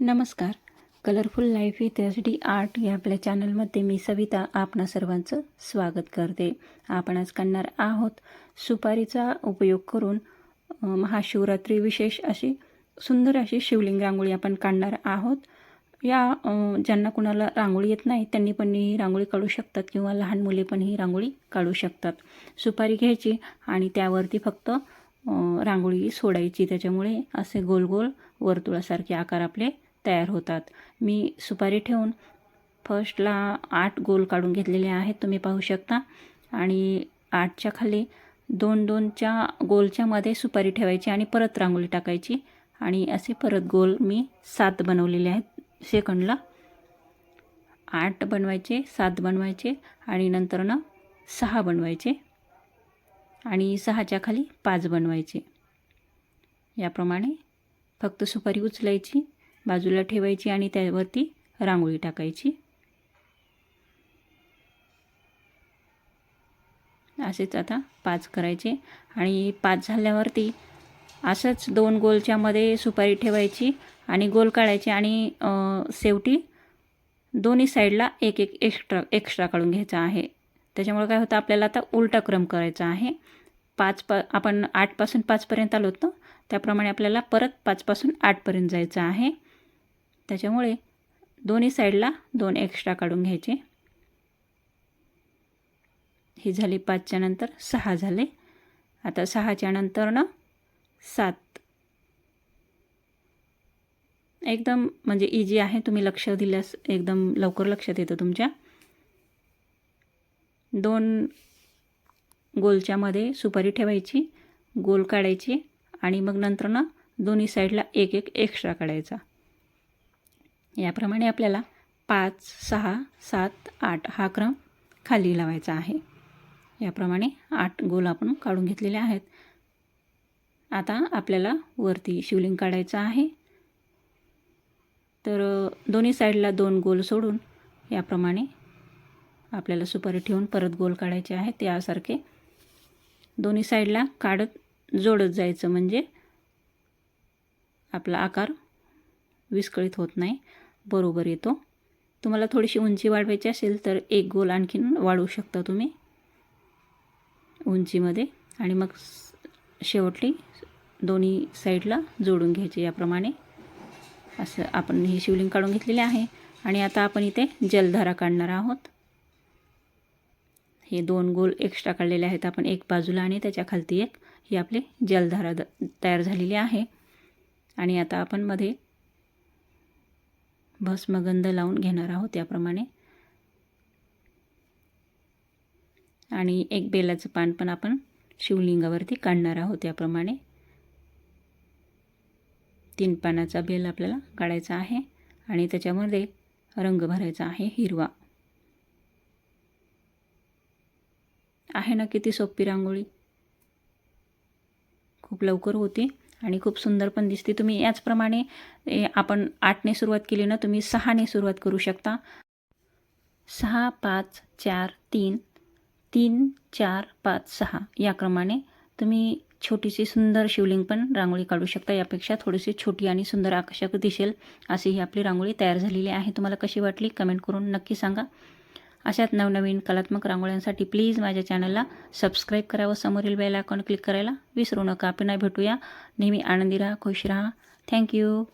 नमस्कार. Colourful life with H D art या आपल्या चॅनलमध्ये मी सविता आपणा सर्वांचं स्वागत करते. आपण आज करणार आहोत सुपारीचा उपयोग करून महाशिवरात्री विशेष अशी सुंदर अशी शिवलिंग रांगोळी आपण काढणार आहोत. या ज्यांना कुणाला रांगोळी येत नाही त्यांनी पण ही रांगोळी काढू शकतात किंवा लहान मुले पण ही रांगोळी काढू शकतात. सुपारी घ्यायची आणि त्यावरती फक्त रांगोळी सोडायची. त्याच्यामुळे असे गोल गोल वर्तुळासारखे आकार आपले तयार होतात. मी सुपारी ठेवून फर्स्टला आठ गोल काढून घेतलेले आहेत तुम्ही पाहू शकता. आणि आठच्या खाली दोन दोनच्या गोलच्या मध्ये सुपारी ठेवायची आणि परत रांगोळी टाकायची. आणि असे परत गोल मी सात बनवलेले आहेत सेकंडला आठ बनवायचे सात बनवायचे आणि नंतर ना सहा बनवायचे आणि सहाच्या खाली पाच बनवायचे. याप्रमाणे फक्त सुपारी उचलायची बाजूला ठेवायची आणि त्यावरती रांगोळी टाकायची. असेच आता पाच करायचे. आणि पाच झाल्यावरती असंच दोन गोलच्यामध्ये सुपारी ठेवायची आणि गोल काढायचे आणि शेवटी दोन्ही साईडला एक एक एक्स्ट्रा एक्स्ट्रा काढून घ्यायचा आहे. त्याच्यामुळे काय होतं आपल्याला आता उलटा क्रम करायचा आहे. पाच प आपण आठपासून पाचपर्यंत आलो होतो. त्याप्रमाणे आपल्याला परत पाचपासून आठपर्यंत जायचं आहे. त्याच्यामुळे दोन्ही साईडला दोन एक्स्ट्रा काढून घ्यायचे. ही झाली पाचच्या नंतर सहा झाले. आता सहाच्या नंतर ना सात. एकदम म्हणजे इजी आहे. तुम्ही लक्ष दिल्यास एकदम लवकर लक्षात येतं तुमच्या. दोन गोलच्यामध्ये सुपारी ठेवायची गोल काढायची आणि मग नंतर ना दोन्ही साईडला एक एक एक्स्ट्रा काढायचा. याप्रमाणे आपल्याला पाच सहा सात आठ हा क्रम खाली लावायचा आहे. याप्रमाणे आठ गोल आपण काढून घेतलेले आहेत. आता आपल्याला वरती शिवलिंग काढायचं आहे. तर दोन्ही साईडला दोन गोल सोडून याप्रमाणे आपल्याला सुपारी ठेवून परत गोल काढायचे आहे त्यासारखे दोन्ही साईडला काढत जोडत जायचं म्हणजे आपला आकार विस्कळीत होत नाही. बरोबर येतो तुम्हाला थोडीशी उंची वाढवायची असेल तर एक गोल आणखीन वाढवू शकता तुम्ही. उंचीमध्ये. आणि मग शेवटली दोन्ही साईडला जोडून घ्यायचे याप्रमाणे. असं आपण ही शिवलिंग काढून घेतलेली आहे. आणि आता आपण इथे जलधारा काढणार आहोत. हे दोन गोल एक्स्ट्रा काढलेले आहेत. आपण एक बाजूला आणि त्याच्या खालती एक ही आपली जलधारा द तयार झालेली आहे. आणि आता आपण मध्ये भस्मगंध लावून घेणार आहोत त्याप्रमाणे आणि एक बेलाचं पान पण आपण शिवलिंगावरती काढणार आहोत याप्रमाणे. तीन पानाचा बेल आपल्याला काढायचा आहे आणि त्याच्यामध्ये रंग भरायचा आहे हिरवा. आहे ना किती सोपी रांगोळी? खूप लवकर होते. आणि खूप सुंदर पण दिसते. तुम्ही याचप्रमाणे ए, आपण आठने सुरुवात केली ना तुम्ही सहाने सुरुवात करू शकता. सहा पाच चार तीन तीन चार पाच सहा या क्रमाने तुम्ही छोटीशी सुंदर शिवलिंग पण रांगोळी काढू शकता. यापेक्षा थोडीशी छोटी आणि सुंदर आकर्षक दिसेल अशी ही आपली रांगोळी तयार झालेली आहे. तुम्हाला कशी वाटली? कमेंट करून नक्की सांगा. अशात नवनवीन कलात्मक रांगोळ्यांसाठी प्लीज माझ्या चॅनलला सबस्क्राईब करा व समोरील बेल आयकॉन क्लिक करायला विसरू नका. पुन्हा भेटूया. नेहमी आनंदी राहा खुश राहा. थँक्यू